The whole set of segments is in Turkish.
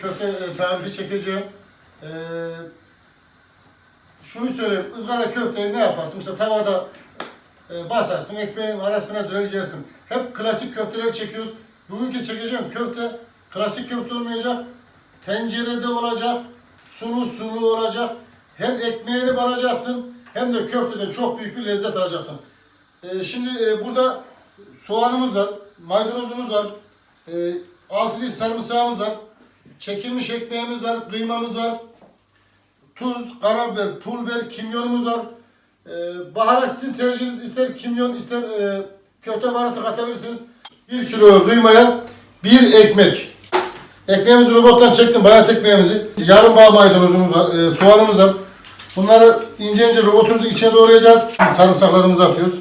köfte e, tarifi çekeceğim. Ee, şunu söyleyeyim, ızgara köfteyi ne yaparsın? İşte tavada e, basarsın, ekmeğin arasına döner yersin. Hep klasik köfteler çekiyoruz. Bugünkü çekeceğim köfte klasik köfte olmayacak. Tencerede olacak, sulu sulu olacak. Hem ekmeğini banacaksın hem de köfteden çok büyük bir lezzet alacaksın. Ee, şimdi e, burada soğanımız var, maydanozumuz var, e, 6 diş sarımsağımız var, çekilmiş ekmeğimiz var, kıymamız var, tuz, karabiber, pul biber, kimyonumuz var. Ee, baharat sizin tercihiniz ister kimyon ister e, köfte baharatı katabilirsiniz. 1 kilo kıymaya bir ekmek. Ekmeğimizi robottan çektim bayat ekmeğimizi. Yarım bağ maydanozumuz var, e, soğanımız var. Bunları ince ince robotumuzun içine doğrayacağız. Sarımsaklarımızı atıyoruz.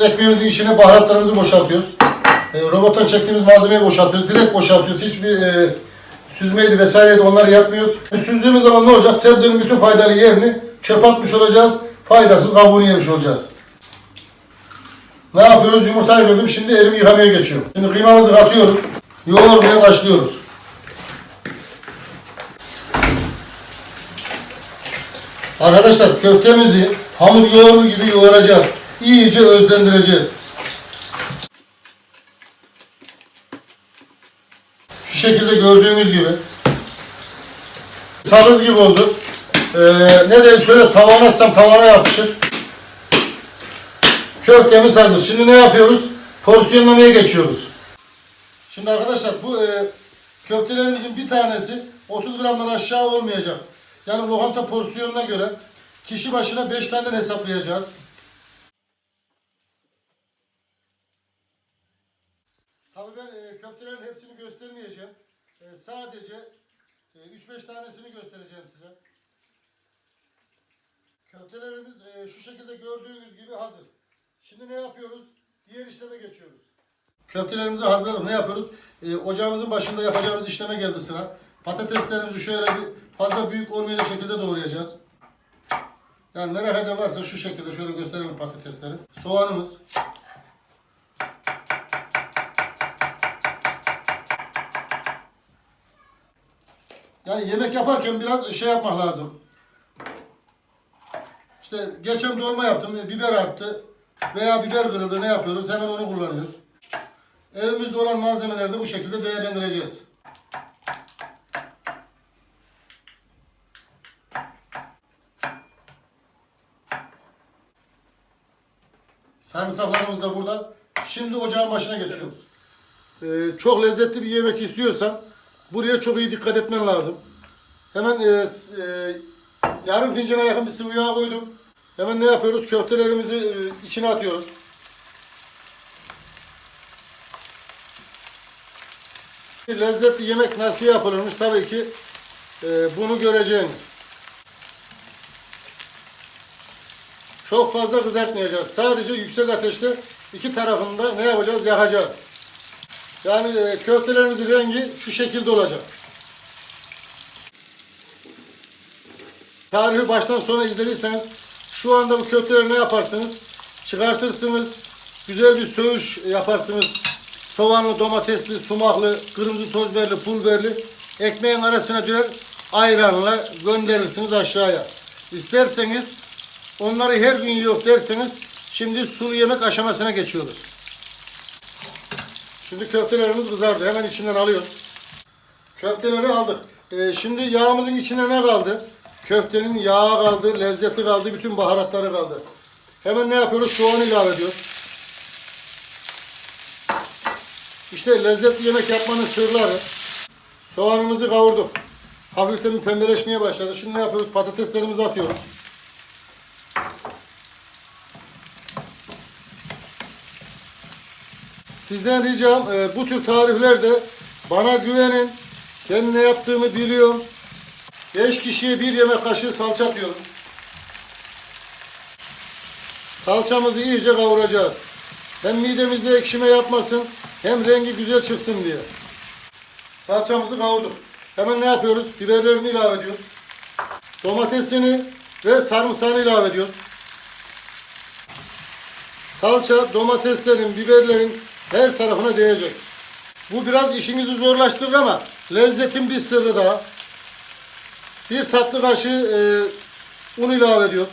Ekmeğimizin içine baharatlarımızı boşaltıyoruz. E, robottan çektiğimiz malzemeyi boşaltıyoruz. Direkt boşaltıyoruz. Hiçbir e, süzmeydi vesaireydi onları yapmıyoruz. E, süzdüğümüz zaman ne olacak? Sebzenin bütün faydalı yerini çöp atmış olacağız. Faydasız kabuğunu yemiş olacağız. Ne yapıyoruz? Yumurtayı kırdım. Şimdi elimi yıkamaya geçiyorum. Şimdi kıymamızı katıyoruz. Yoğurmaya başlıyoruz. Arkadaşlar köftemizi hamur yoğurur gibi yoğuracağız. İyice özlendireceğiz. Şu şekilde gördüğünüz gibi. Sakız gibi oldu. Ee, ne diyeyim şöyle tavana atsam tavana yapışır. Köftemiz hazır. Şimdi ne yapıyoruz? Porsiyonlamaya geçiyoruz. Şimdi arkadaşlar bu e, köftelerimizin bir tanesi 30 gramdan aşağı olmayacak. Yani lokanta porsiyonuna göre kişi başına 5 tane hesaplayacağız. Tabii ben e, köftelerin hepsini göstermeyeceğim. E, sadece e, 3-5 tanesini göstereceğim size. Köftelerimiz e, şu şekilde gördüğünüz gibi hazır. Şimdi ne yapıyoruz? Diğer işleme geçiyoruz. Köftelerimizi hazırladık. Ne yapıyoruz? E, ocağımızın başında yapacağımız işleme geldi sıra. Patateslerimizi şöyle bir fazla büyük olmayacak şekilde doğrayacağız. Yani merak eden varsa şu şekilde şöyle gösterelim patatesleri. Soğanımız. Yani yemek yaparken biraz şey yapmak lazım. İşte geçen dolma yaptım, biber arttı veya biber kırıldı ne yapıyoruz? Hemen onu kullanıyoruz. Evimizde olan malzemeleri de bu şekilde değerlendireceğiz. Sarımsaklarımız da burada. Şimdi ocağın başına geçiyoruz. Ee, çok lezzetli bir yemek istiyorsan buraya çok iyi dikkat etmen lazım. Hemen e, e, yarım fincana yakın bir sıvı yağ koydum. Hemen ne yapıyoruz? Köftelerimizi e, içine atıyoruz. Lezzetli yemek nasıl yapılırmış tabii ki e, bunu göreceğiniz. Çok fazla kızartmayacağız. Sadece yüksek ateşte iki tarafında ne yapacağız? Yakacağız. Yani e, köftelerimizin rengi şu şekilde olacak. Tarifi baştan sona izlediyseniz şu anda bu köfteleri ne yaparsınız? Çıkartırsınız. Güzel bir söğüş yaparsınız. Soğanlı, domatesli, sumaklı, kırmızı toz biberli, pul biberli. Ekmeğin arasına döner ayranla gönderirsiniz aşağıya. İsterseniz onları her gün yok derseniz şimdi sulu yemek aşamasına geçiyoruz. Şimdi köftelerimiz kızardı. Hemen içinden alıyoruz. Köfteleri aldık. Ee, şimdi yağımızın içine ne kaldı? Köftenin yağı kaldı, lezzeti kaldı, bütün baharatları kaldı. Hemen ne yapıyoruz? Soğan ilave ediyoruz. İşte lezzetli yemek yapmanın sırları. Soğanımızı kavurduk. Hafiften pembeleşmeye başladı. Şimdi ne yapıyoruz? Patateslerimizi atıyoruz. Sizden ricam e, bu tür tariflerde bana güvenin. Ben ne yaptığımı biliyorum. 5 kişiye bir yemek kaşığı salça atıyorum. Salçamızı iyice kavuracağız. Hem midemizde ekşime yapmasın hem rengi güzel çıksın diye. Salçamızı kavurduk. Hemen ne yapıyoruz? Biberlerini ilave ediyoruz. Domatesini ve sarımsağını ilave ediyoruz. Salça, domateslerin, biberlerin Her tarafına değecek. Bu biraz işinizi zorlaştırır ama lezzetin bir sırrı daha. Bir tatlı kaşığı e, un ilave ediyoruz.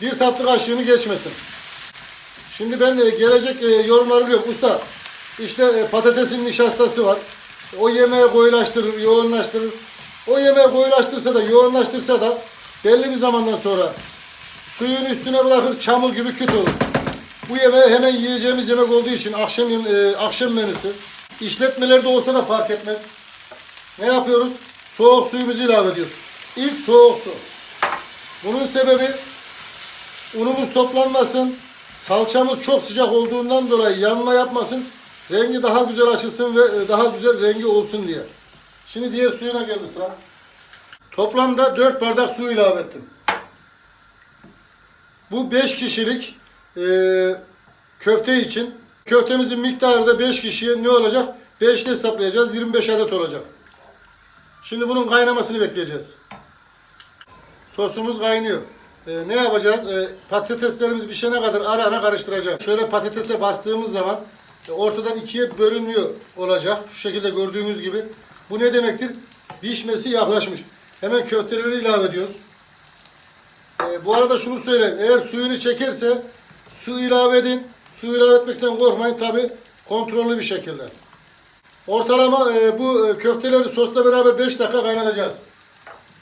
Bir tatlı kaşığını geçmesin. Şimdi ben e, gelecek e, yorumları biliyorum. Usta işte e, patatesin nişastası var. O yemeği koyulaştırır, yoğunlaştırır. O yemeği koyulaştırsa da yoğunlaştırsa da belli bir zamandan sonra suyun üstüne bırakır çamur gibi küt olur. Bu yemeği hemen yiyeceğimiz yemek olduğu için akşam e, akşam menüsü. İşletmelerde olsa da fark etmez. Ne yapıyoruz? Soğuk suyumuzu ilave ediyoruz. İlk soğuk su. Bunun sebebi unumuz toplanmasın. Salçamız çok sıcak olduğundan dolayı yanma yapmasın. Rengi daha güzel açılsın ve e, daha güzel rengi olsun diye. Şimdi diğer suyuna geldi sıra. Toplamda 4 bardak su ilave ettim. Bu 5 kişilik e, köfte için. Köftemizin miktarı da 5 kişiye ne olacak? 5 ile hesaplayacağız. 25 adet olacak. Şimdi bunun kaynamasını bekleyeceğiz. Sosumuz kaynıyor. Ee, ne yapacağız? Ee, patateslerimiz pişene kadar ara ara karıştıracağız. Şöyle patatese bastığımız zaman e, ortadan ikiye bölünüyor olacak. Şu şekilde gördüğünüz gibi. Bu ne demektir? Pişmesi yaklaşmış. Hemen köfteleri ilave ediyoruz. Ee, bu arada şunu söyleyeyim. Eğer suyunu çekerse su ilave edin. Su ilave etmekten korkmayın tabi kontrollü bir şekilde. Ortalama e, bu e, köfteleri sosla beraber 5 dakika kaynatacağız.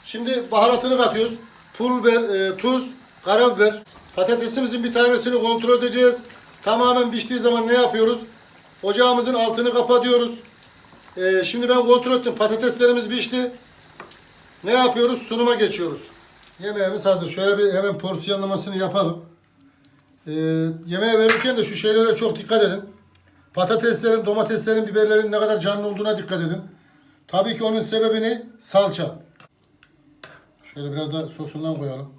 Şimdi baharatını katıyoruz. Pul biber, e, tuz, karabiber. Patatesimizin bir tanesini kontrol edeceğiz. Tamamen piştiği zaman ne yapıyoruz? Ocağımızın altını kapatıyoruz. E, şimdi ben kontrol ettim. Patateslerimiz pişti. Ne yapıyoruz? Sunuma geçiyoruz. Yemeğimiz hazır. Şöyle bir hemen porsiyonlamasını yapalım. E, yemeğe verirken de şu şeylere çok dikkat edin. Patateslerin, domateslerin, biberlerin ne kadar canlı olduğuna dikkat edin. Tabii ki onun sebebini salça. Şöyle biraz da sosundan koyalım.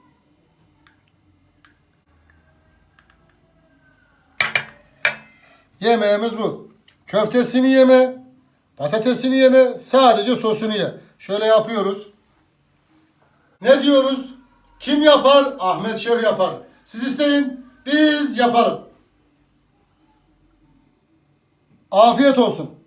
Yemeğimiz bu. Köftesini yeme, patatesini yeme, sadece sosunu ye. Şöyle yapıyoruz. Ne diyoruz? Kim yapar? Ahmet Şef yapar. Siz isteyin, biz yapalım. Afiyet olsun.